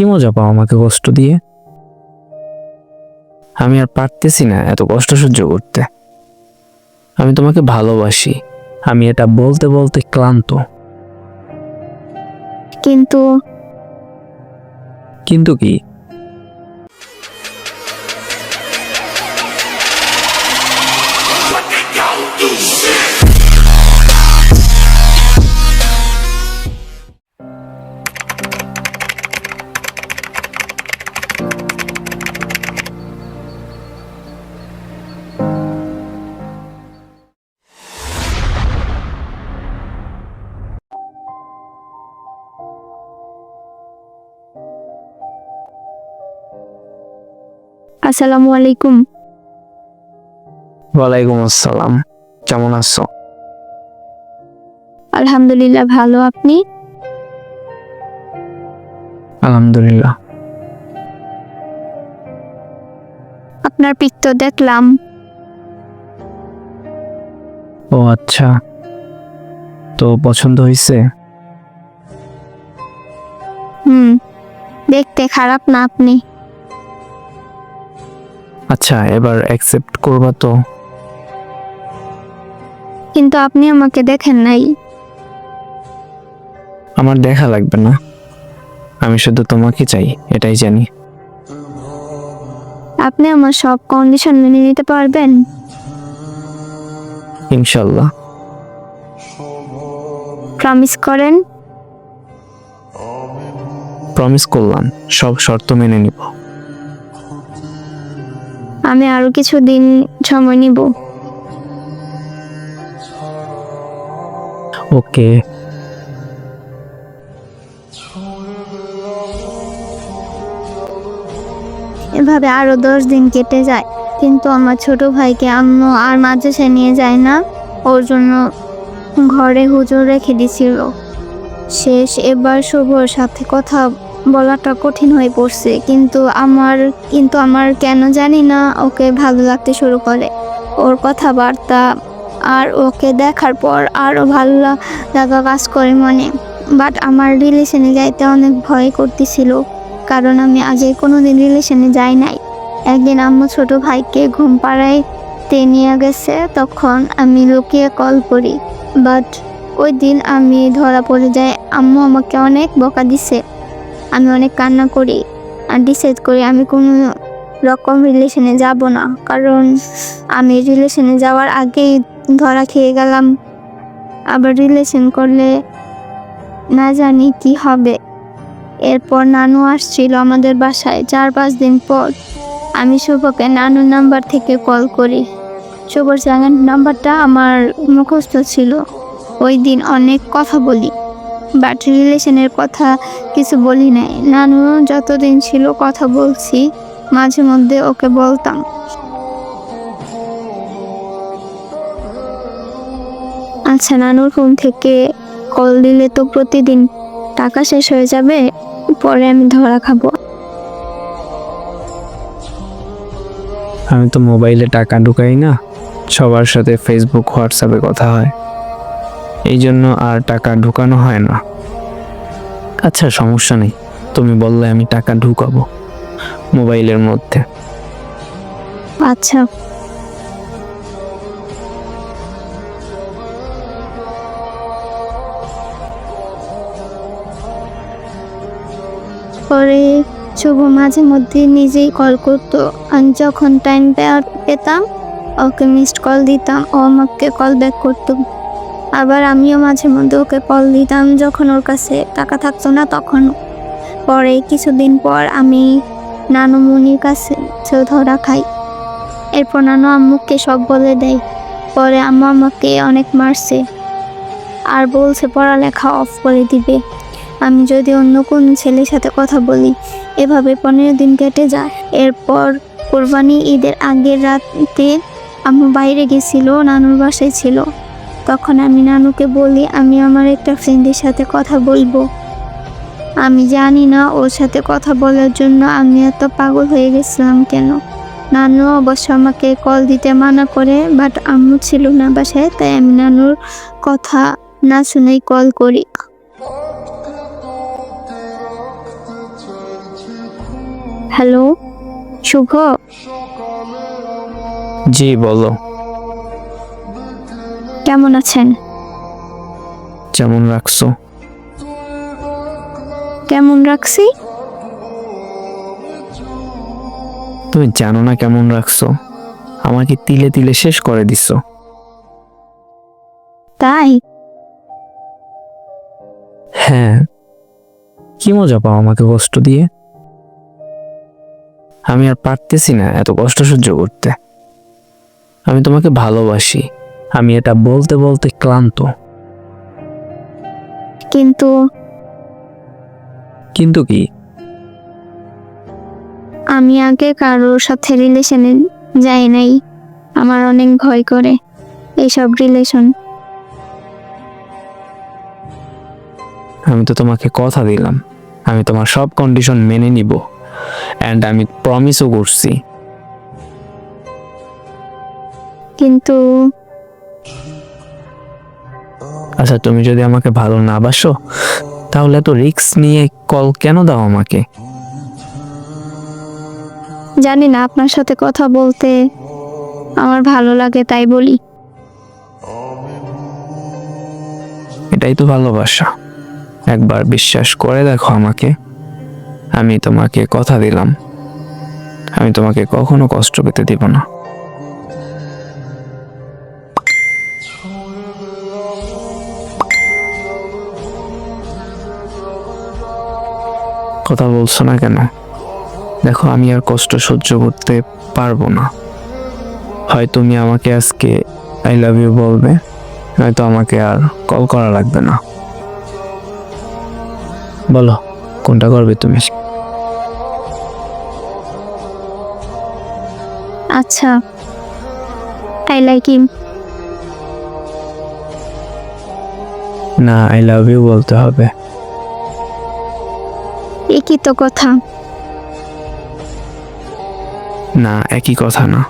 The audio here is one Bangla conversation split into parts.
কি মজা পাও আমাকে কষ্ট দিয়ে? আমি আর পারতেছি না এত কষ্ট সহ্য করতে। আমি তোমাকে ভালোবাসি। আমি এটা বলতে বলতে ক্লান্ত। কিন্তু কিন্তু কি? আসসালামু আলাইকুম। ওয়ালাইকুম আসসালাম। কেমন আছো? আলহামদুলিল্লাহ ভালো। আপনি? আলহামদুলিল্লাহ। আপনার পিক তো দেখলাম। ও আচ্ছা। তো পছন্দ হয়েছে হুম দেখতে খারাপ না আপনি? আচ্ছা এবার অ্যাকসেপ্ট করবা তো। কিন্তু আপনি আমাকে দেখেন নাই। আমার দেখা লাগবে না। আমি শুধু তোমাকে চাই এটাই জানি। আপনি আমার সব কন্ডিশন মেনে নিতে পারবেন? ইনশাল্লাহ। প্রমিস করেন? প্রমিস করলাম সব শর্ত মেনে নিব। আমি আরও কিছু দিন সময় নিব। ওকে। এভাবে আরও দশ দিন কেটে যায় কিন্তু আমার ছোট ভাইকে আম্মু আর মাদ্রাসে নিয়ে যায় না। ওর জন্য ঘরে হুজুর রেখে দিছিল। শেষ এবার শুভর সাথে কথা বলাটা কঠিন হয়ে পড়ছে, কিন্তু আমার কিন্তু আমার কেন জানি না ওকে ভালো লাগতে শুরু করে। ওর কথাবার্তা আর ওকে দেখার পর আরও ভালো লাগা কাজ করে মনে। বাট আমার রিলেশনে যাইতে অনেক ভয় করতেছিল, কারণ আমি আগে কোনোদিন রিলেশনে যাই নাই। একদিন আম্মু ছোট ভাইকে ঘুম পাড়ায় তে নিয়ে গেছে, তখন আমি লুকিয়ে কল করি। বাট ওই দিন আমি ধরা পড়ে যাই, আম্মু আমাকে অনেক বকা দিছে। আমি অনেক কান্না করি আর ডিসাইড করি আমি কোনো রকম রিলেশনে যাব না। কারণ আমি রিলেশনে যাওয়ার আগেই ধরা খেয়ে গেলাম। আবার রিলেশন করলে না জানি কি হবে। এরপর নানু আসছিল আমাদের বাসায় চার পাঁচ দিন পর। আমি শুভকে নানুর নাম্বার থেকে কল করি। শুভর সেকেন্ড নাম্বারটা আমার মুখস্থ ছিল। ওই দিন অনেক কথা বলি। বাট রিলেশনের কথা কিছু বলি নাই। নানু যতদিন ছিল কথা বলছি, মাঝে মধ্যে ওকে বলতাম। আচ্ছা নানুর ফোন থেকে কল দিলে তো প্রতিদিন টাকা শেষ হয়ে যাবে, পরে আমি ধরা খাব। আমি তো মোবাইলে টাকা ঢুকাই না, সবার সাথে ফেসবুক হোয়াটসঅ্যাপে কথা হয়। এই জন্য আর টাকা ঢুকানো হয় না। আচ্ছা সমস্যা নেই। তুমি বললে আমি টাকা ঢুকাবো মোবাইলের মধ্যে। আচ্ছা। পরে শুভ মাঝে মধ্যে নিজেই কল করতো। আমি যখন টাইম পেতাম, ওকে মিসড কল দিতাম। ও আমাকে কল ব্যাক করতো। আবার আমিও মাঝে মধ্যে ওকে কল দিতাম যখন ওর কাছে টাকা থাকতো না তখন। পরে কিছুদিন পর আমি নানু মুনির কাছে ধরা খাই। এরপর নানু আম্মুকে সব বলে দেয়। পরে আম্মু আমাকে অনেক মারছে। আর বলছে পড়ালেখা অফ করে দিবে। আমি যদি অন্য কোন ছেলের সাথে কথা বলি, এভাবে পনেরো দিন কেটে যায়। এরপর কোরবানি ঈদের আগের রাতে আম্মু বাইরে গেছিল, নানুর বাসায় ছিল। তখন আমি নানুকে বলি, আমি আমার একটা ফ্রেন্ডের সাথে কথা বলব। আমি জানি না ওর সাথে কথা বলার জন্য আমি এত পাগল হয়ে গেছিলাম কেন? নানু অবশ্য আমাকে কল দিতে মানা করে বাট আম্মু ছিল না বাসায়, তাই আমি নানুর কথা না শুনেই কল করি। হ্যালো, শুভ? জি, বলো। কেমন আছেন? যেমন রাখছো। কেমন রাখছি? তুমি জানো না কেমন রাখছো। আমাকে তিলে তিলে শেষ করে দিছো। তাই? হ্যাঁ। কি মজা পাও আমাকে কষ্ট দিয়ে। আমি আর পারতেছি না এত কষ্ট সহ্য করতে। আমি তোমাকে ভালোবাসি। আমি এটা বলতে বলতে ক্লান্ত। কিন্তু কিন্তু কি? আমি আগে কারোর সাথে রিলেশনে যাই নাই। আমার অনেক ভয় করে এইসব রিলেশন আমি তো তোমাকে কথা দিলাম। আমি তোমার সব কন্ডিশন মেনে নিব। অ্যান্ড আমি প্রমিসও করছি। কিন্তু আচ্ছা তুমি যদি আমাকে ভালো না বাসো তাহলে তো রিস্ক নিয়ে কল কেন দাও আমাকে? জানি না আপনার সাথে কথা বলতে আমার ভালো লাগে তাই বলি। এটাই তো ভালোবাসা। একবার বিশ্বাস করে দেখো আমাকে। আমি তোমাকে কথা দিলাম। আমি তোমাকে কখনো কষ্ট পেতে দিব না। কথা বলছো না কেন? দেখো আমি আর কষ্ট সহ্য করতে পারব না। হয় তুমি আমাকে আজকে আই লাভ ইউ বলবে নয়তো আমাকে আর কল করা লাগবে না। বলো কোনটা করবে তুমি? আচ্ছা আই লাইক ইম না আই লাভ ইউ বলতে হবে। একই তো কথা। না একই কথা না।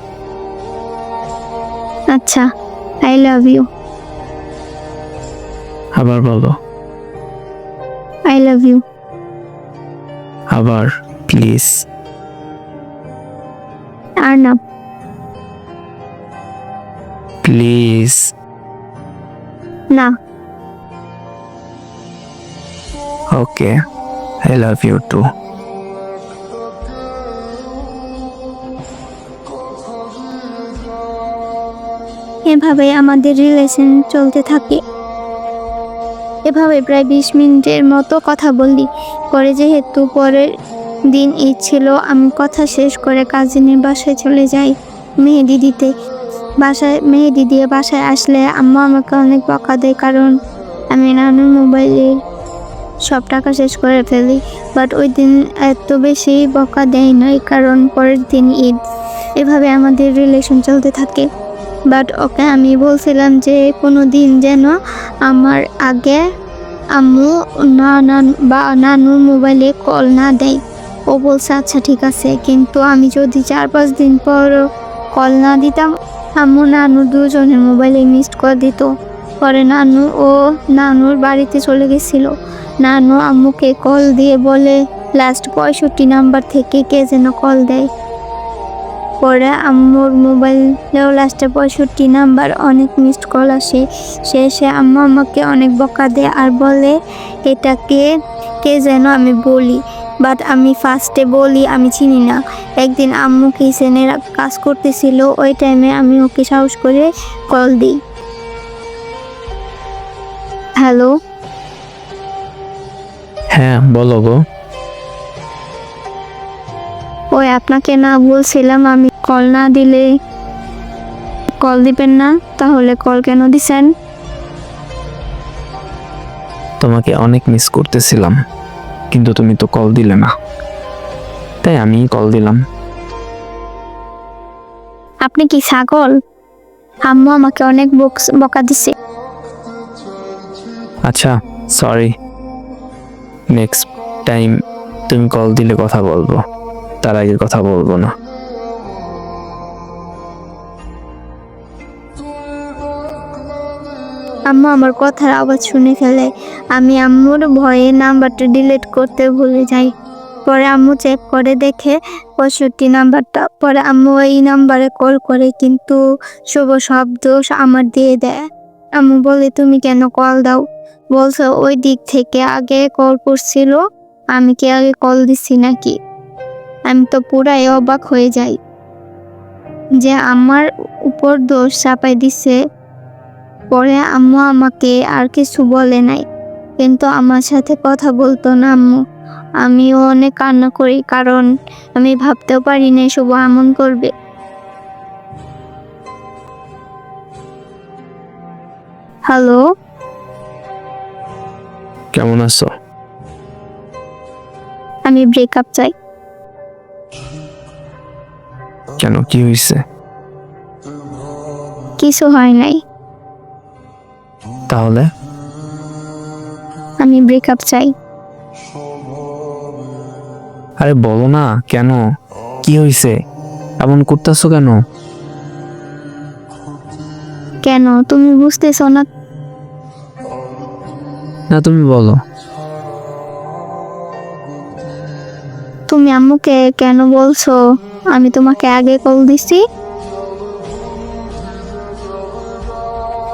আচ্ছা আই লাভ ইউ আবার বলো। আই লাভ ইউ আবার প্লিজ আর না প্লিজ না। Okay I love you too এভাবে আমাদের রিলেশন চলতে থাকে। এভাবে প্রায় বিশ মিনিটের মতো কথা বললি। পরে যেহেতু পরের দিন ঈদ ছিল, আমি কথা শেষ করে কাজিনের বাসায় চলে যাই মেহেদি দিতে। বাসায়, মেহেদি দিয়ে বাসায় আসলে আম্মা আমাকে অনেক বকা দেয়, কারণ আমি নানুর মোবাইলের সব টাকা শেষ করে ফেলি। বাট ওই দিন এত বেশি বকা দেয় নয় কারণ পরের দিন ঈদ। এভাবে আমাদের রিলেশন চলতে থাকে। বাট ওকে আমি বলছিলাম যে কোনো দিন যেন আমার আগে আম্মু না নান বা নানুর মোবাইলে কল না দেয়। ও বলছে আচ্ছা ঠিক আছে। কিন্তু আমি যদি চার পাঁচ দিন পর কল না দিতাম, আম্মু, নানু দুজনের মোবাইলে মিসড কল দিত। পরে নানু ও নানুর বাড়িতে চলে গেছিল। নানু আম্মুকে কল দিয়ে বলে লাস্ট পঁয়ষট্টি নাম্বার থেকে কে যেন কল দেয়? পরে আম্মুর মোবাইলেও লাস্টে পঁয়ষট্টি নাম্বার অনেক মিসড কল আসে। শেষে আম্মু আমাকে অনেক বকা দেয় আর বলে এটাকে কে? যেন আমি বলি বাট আমি ফার্স্টে বলি, আমি চিনি না। একদিন আম্মু কিচেনের কাজ করতেছিল, ওই টাইমে আমি ওকে সাহস করে কল দিই। হ্যালো? হ্যাঁ বলো গো। ওই আপনাকে না বলছিলাম আমি কল না দিলে কল দিবেন না তাহলে কল কেন দিছেন? তোমাকে অনেক মিস করতেছিলাম কিন্তু তুমি তো কল দিলে না। তাই আমি কল দিলাম। আপনি কি ছাগল? আম্মু আমাকে অনেক বকা দিছে। আচ্ছা সরি নেক্সট টাইম তুমি কল দিলে কথা বলব। তার আগে কথা বলব না। আম্মু, আমার কথার আওয়াজ শুনে ফেলে। আমি আম্মুর ভয়ে নাম্বারটা ডিলিট করতে ভুলে যাই। পরে আম্মু চেক করে দেখে পঁয়ষট্টি নাম্বারটা। পরে আম্মু এই নাম্বারে কল করে, কিন্তু শুভ সব দোষ আমার দিয়ে দেয়। আম্মু বলে, তুমি কেন কল দাও? বলছো, ওই দিক থেকে আগে কল করছিল, আমি কি আগে কল দিছি নাকি? আমি তো পুরাই অবাক হয়ে যাই যে আমার উপর দোষ চাপাই দিছে। পরে আম্মু আমাকে আর কিছু বলে নাই, কিন্তু আমার সাথে কথা বলতো না আম্মু। আমিও অনেক কান্না করি, কারণ আমি ভাবতেও পারি না শুভ এমন করবে। হ্যালো কেমন আছো? আমি ব্রেকআপ চাই। কেন কি হয়েছে? কিছু হয় নাই। তাহলে? আমি ব্রেকআপ চাই। আরে বলো না কেন? কি হয়েছে? এমন করতেছো কেন? কেন? তুমি বুঝতেছো না না তুমি বলো। তুমি আম্মুকে কেন বলছো? আমি তোমাকে আগে কল দিছি।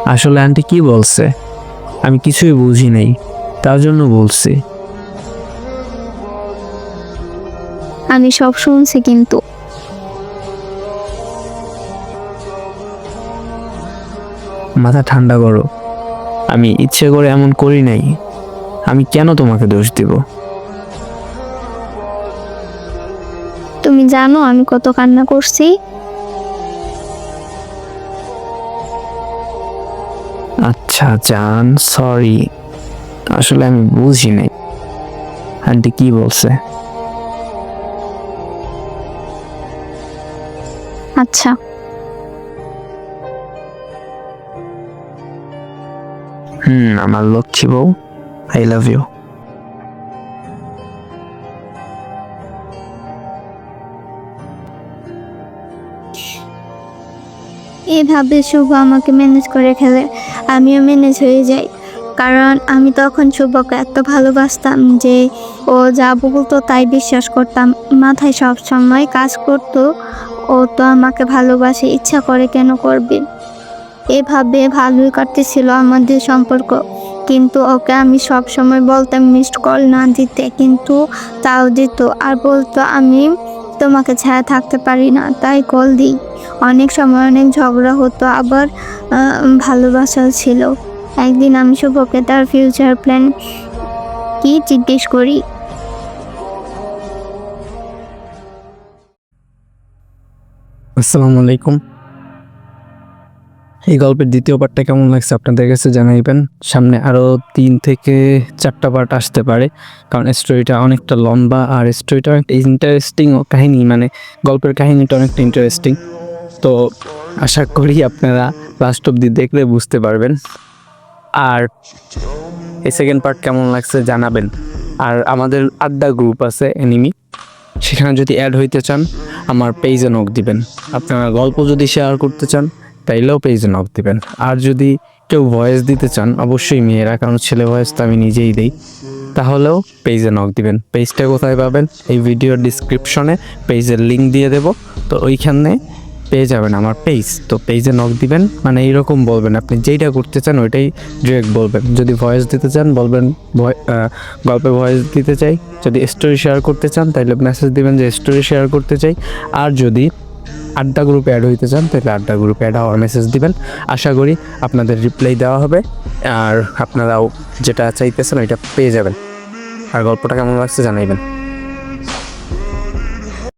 আসলে আন্টি কি বলছে? আমি কিছুই বুঝি নাই তার জন্য বলছি। আমি সব শুনছি কিন্তু। মাথা ঠান্ডা করো। আমি ইচ্ছে করে এমন করি নাই। আমি কেন তোমাকে দোষ দিব? তুমি জানো আমি কত কান্না করছি। আচ্ছা জান সরি আসলে আমি বুঝি নাই। আন্টি কি বলছে? আচ্ছা। হুম, আমার লক্ষ্মী বউ। আই লাভ ইউ এভাবে শুভ আমাকে ম্যানেজ করে খেলে, আমিও ম্যানেজ হয়ে যাই। কারণ আমি তখন শুভকে এত ভালোবাসতাম যে ও যা বলতো তাই বিশ্বাস করতাম। মাথায় সব সময় কাজ করতো, ও তো আমাকে ভালোবাসে, ইচ্ছা করে কেন করবে? এভাবে ভালোই কাটতেছিল আমাদের সম্পর্ক। কিন্তু ওকে আমি সব সময় বলতাম মিসড কল না দিতে কিন্তু তাও দিত। আর বলতো আমি তোমাকে ছাড়া থাকতে পারি না তাই কল দিই। অনেক সময় অনেক ঝগড়া হতো আবার আহ, ভালোবাসা ছিল। একদিন আমি শুভকে তার ফিউচার প্ল্যান কি জিজ্ঞেস করি? আসসালামু আলাইকুম। এই গল্পের দ্বিতীয় পার্টটা কেমন লাগছে আপনাদের কাছে জানাইবেন। সামনে আরও তিন থেকে চারটা পার্ট আসতে পারে, কারণ স্টোরিটা অনেকটা লম্বা আর স্টোরিটা অনেকটা ইন্টারেস্টিং কাহিনী মানে গল্পের কাহিনীটা অনেকটা ইন্টারেস্টিং তো আশা করি আপনারা লাস্ট অব্দি দেখলে বুঝতে পারবেন। আর এই সেকেন্ড পার্ট কেমন লাগছে জানাবেন। আর আমাদের আড্ডা গ্রুপ আছে এনিমি সেখানে যদি অ্যাড হইতে চান, আমার পেজে নক দিবেন। আপনারা গল্প যদি শেয়ার করতে চান তাইলেও পেজে নক দিবেন। আর যদি কেউ ভয়েস দিতে চান, অবশ্যই মেয়েরা, কারণ ছেলে ভয়েস তো আমি নিজেই দিই, তাহলেও পেজে নক দিবেন। পেজটা কোথায় পাবেন? এই ভিডিওর ডিসক্রিপশনে পেজের লিঙ্ক দিয়ে দেব। তো ওইখানে পেয়ে যাবেন আমার পেজ তো পেজে নক দিবেন মানে এইরকম বলবেন আপনি, যেইটা করতে চান ওইটাই ডিরেক্ট বলবেন। যদি ভয়েস দিতে চান, বলবেন গল্পে ভয়েস দিতে চাই। যদি স্টোরি শেয়ার করতে চান তাহলে মেসেজ দিবেন যে স্টোরি শেয়ার করতে চাই। আর যদি আড্ডা গ্রুপে অ্যাড হইতে চান, তাহলে আড্ডা গ্রুপে অ্যাড হওয়ার মেসেজ দিবেন। আশা করি আপনাদের রিপ্লাই দেওয়া হবে, আর আপনারাও যেটা চাইতেছেন ওইটা পেয়ে যাবেন। আর গল্পটা কেমন লাগছে জানাইবেন।